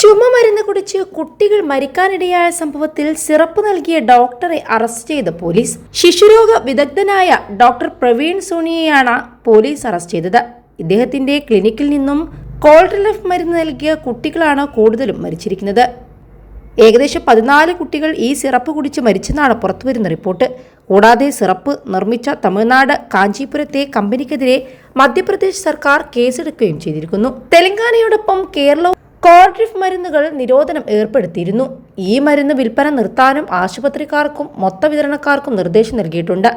ചുമമരുന്ന് കുടിച്ച് കുട്ടികൾ മരിക്കാനിടയായ സംഭവത്തിൽ സിറപ്പ് നൽകിയ ഡോക്ടറെ അറസ്റ്റ് ചെയ്ത പോലീസ്. ശിശുരോഗ വിദഗ്ധനായ ഡോക്ടർ പ്രവീൺ സോണിയെയാണ് പോലീസ് അറസ്റ്റ് ചെയ്തത്. ഇദ്ദേഹത്തിന്റെ ക്ലിനിക്കിൽ നിന്നും കോൾഡ്രിലഫ് മരുന്ന് നൽകിയ കുട്ടികളാണ് കൂടുതലും മരിച്ചിരിക്കുന്നത്. ഏകദേശം പതിനാല് കുട്ടികൾ ഈ സിറപ്പ് കുടിച്ച് മരിച്ചെന്നാണ് പുറത്തുവരുന്ന റിപ്പോർട്ട്. കൂടാതെ സിറപ്പ് നിർമ്മിച്ച തമിഴ്നാട് കാഞ്ചീപുരത്തെ കമ്പനിക്കെതിരെ മധ്യപ്രദേശ് സർക്കാർ കേസെടുക്കുകയും ചെയ്തിരിക്കുന്നു. തെലങ്കാനയോടൊപ്പം കേരളവും കോൾഡ്രിഫ് മരുന്നുകൾ നിരോധനം ഏർപ്പെടുത്തിയിരുന്നു. ഈ മരുന്ന് വിൽപ്പന നിർത്താനും ആശുപത്രിക്കാർക്കും മൊത്ത വിതരണക്കാർക്കും നിർദ്ദേശം നൽകിയിട്ടുണ്ട്.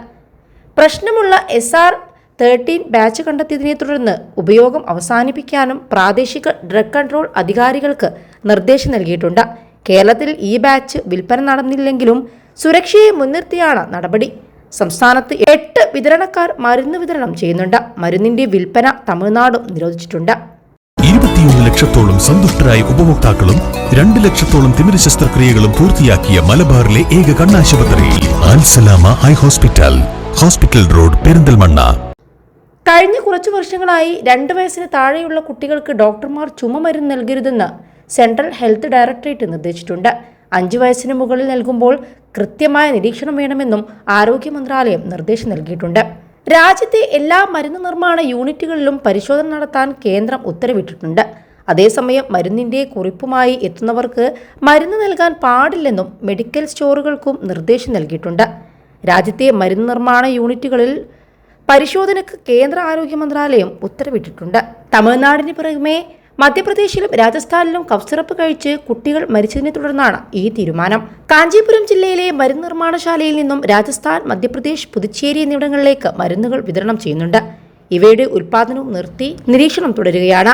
പ്രശ്നമുള്ള എസ് ആർ തേർട്ടീൻ ബാച്ച് കണ്ടെത്തിയതിനെ തുടർന്ന് ഉപയോഗം അവസാനിപ്പിക്കാനും പ്രാദേശിക ഡ്രഗ് കൺട്രോൾ അധികാരികൾക്ക് നിർദ്ദേശം നൽകിയിട്ടുണ്ട്. കേരളത്തിൽ ഈ ബാച്ച് വിൽപ്പന നടന്നില്ലെങ്കിലും സുരക്ഷയെ മുൻനിർത്തിയാണ് നടപടി. സംസ്ഥാനത്ത് എട്ട് വിതരണക്കാർ മരുന്ന് വിതരണം ചെയ്യുന്നുണ്ട്. മരുന്നിന്റെ വിൽപ്പന തമിഴ്നാടും നിരോധിച്ചിട്ടുണ്ട്. ഇരുപത്തിയൊന്ന് ലക്ഷത്തോളം സന്തുഷ്ടരായ ഉപഭോക്താക്കളും രണ്ട് ലക്ഷത്തോളം തിമിര ശസ്ത്രക്രിയകളും പൂർത്തിയാക്കിയ മലബാറിലെ ഏക കണ്ണാശുപത്രിയിൽ Alsalama eye hospital hospital road Perinthalmanna. കഴിഞ്ഞ കുറച്ചു വർഷങ്ങളായി രണ്ട് വയസ്സിന് താഴെയുള്ള കുട്ടികൾക്ക് ഡോക്ടർമാർ ചുമമരുന്ന് നൽകരുതെന്ന് സെൻട്രൽ ഹെൽത്ത് ഡയറക്ടറേറ്റ് നിർദ്ദേശിച്ചിട്ടുണ്ട്. അഞ്ചു വയസ്സിന് മുകളിൽ നൽകുമ്പോൾ കൃത്യമായ നിരീക്ഷണം വേണമെന്നും ആരോഗ്യ മന്ത്രാലയം നിർദ്ദേശം നൽകിയിട്ടുണ്ട്. രാജ്യത്തെ എല്ലാ മരുന്ന് നിർമ്മാണ യൂണിറ്റുകളിലും പരിശോധന നടത്താൻ കേന്ദ്രം ഉത്തരവിട്ടിട്ടുണ്ട്. അതേസമയം മരുന്നിന്റെ കുറിപ്പുമായി എത്തുന്നവർക്ക് മരുന്ന് നൽകാൻ പാടില്ലെന്നും മെഡിക്കൽ സ്റ്റോറുകൾക്കും നിർദ്ദേശം നൽകിയിട്ടുണ്ട്. രാജ്യത്തെ മരുന്ന് നിർമ്മാണ യൂണിറ്റുകളിൽ പരിശോധനയ്ക്ക് കേന്ദ്ര ആരോഗ്യ മന്ത്രാലയം ഉത്തരവിട്ടിട്ടുണ്ട്. തമിഴ്നാടിന് പുറമെ മധ്യപ്രദേശിലും രാജസ്ഥാനിലും കഫ്സിറപ്പ് കഴിച്ച് കുട്ടികൾ മരിച്ചതിനെ തുടർന്നാണ് ഈ തീരുമാനം. കാഞ്ചീപുരം ജില്ലയിലെ മരുന്ന് നിർമ്മാണശാലയിൽ നിന്നും രാജസ്ഥാൻ മധ്യപ്രദേശ് പുതുച്ചേരി എന്നിവിടങ്ങളിലേക്ക് മരുന്നുകൾ വിതരണം ചെയ്യുന്നുണ്ട്. ഇവയുടെ ഉൽപാദനവും നിർത്തി നിരീക്ഷണം തുടരുകയാണ്.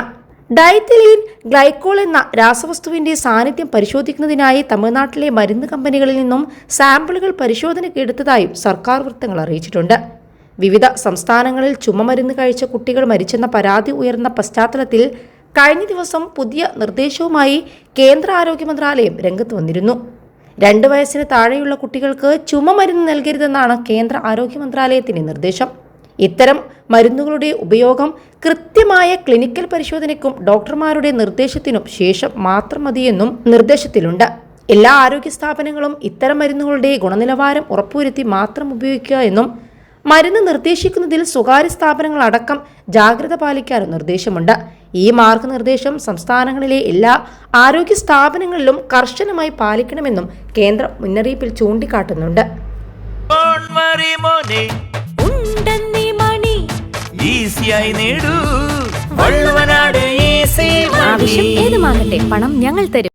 ഡയത്തിലീൻ ഗ്ലൈക്കോൾ എന്ന രാസവസ്തുവിന്റെ സാന്നിധ്യം പരിശോധിക്കുന്നതിനായി തമിഴ്നാട്ടിലെ മരുന്ന് കമ്പനികളിൽ നിന്നും സാമ്പിളുകൾ പരിശോധനയ്ക്ക് എടുത്തതായും സർക്കാർ വൃത്തങ്ങൾ അറിയിച്ചിട്ടുണ്ട്. വിവിധ സംസ്ഥാനങ്ങളിൽ ചുമമരുന്ന് കഴിച്ച കുട്ടികൾ മരിച്ചെന്ന പരാതി ഉയർന്ന പശ്ചാത്തലത്തിൽ കഴിഞ്ഞ ദിവസം പുതിയ നിർദ്ദേശവുമായി കേന്ദ്ര ആരോഗ്യ മന്ത്രാലയം രംഗത്ത് വന്നിരുന്നു. രണ്ട് വയസ്സിന് താഴെയുള്ള കുട്ടികൾക്ക് ചുമ മരുന്ന് നൽകരുതെന്നാണ് കേന്ദ്ര ആരോഗ്യ മന്ത്രാലയത്തിന്റെ നിർദ്ദേശം. ഇത്തരം മരുന്നുകളുടെ ഉപയോഗം കൃത്യമായ ക്ലിനിക്കൽ പരിശോധനയ്ക്കും ഡോക്ടർമാരുടെ നിർദ്ദേശത്തിനും ശേഷം മാത്രം മതിയെന്നും നിർദ്ദേശത്തിലുണ്ട്. എല്ലാ ആരോഗ്യ സ്ഥാപനങ്ങളും ഇത്തരം മരുന്നുകളുടെ ഗുണനിലവാരം ഉറപ്പുവരുത്തി മാത്രം ഉപയോഗിക്കുക എന്നും മരുന്ന് നിർദ്ദേശിക്കുന്നതിൽ സ്വകാര്യ സ്ഥാപനങ്ങളടക്കം ജാഗ്രത പാലിക്കാനും നിർദ്ദേശമുണ്ട്. ഈ മാർഗനിർദ്ദേശം സംസ്ഥാനങ്ങളിലെ എല്ലാ ആരോഗ്യ സ്ഥാപനങ്ങളിലും കർശനമായി പാലിക്കണമെന്നും കേന്ദ്രം മുന്നറിയിപ്പിൽ ചൂണ്ടിക്കാട്ടുന്നുണ്ട്. കോൺമറി മോനെ ഉണ്ടെന്നീ മണി. ഈസിയായി നേടൂ. വള്ളുവനാട് ഈസി ആവശ്യം ഏതുമാകട്ടെ പണം ഞങ്ങൾ തരും.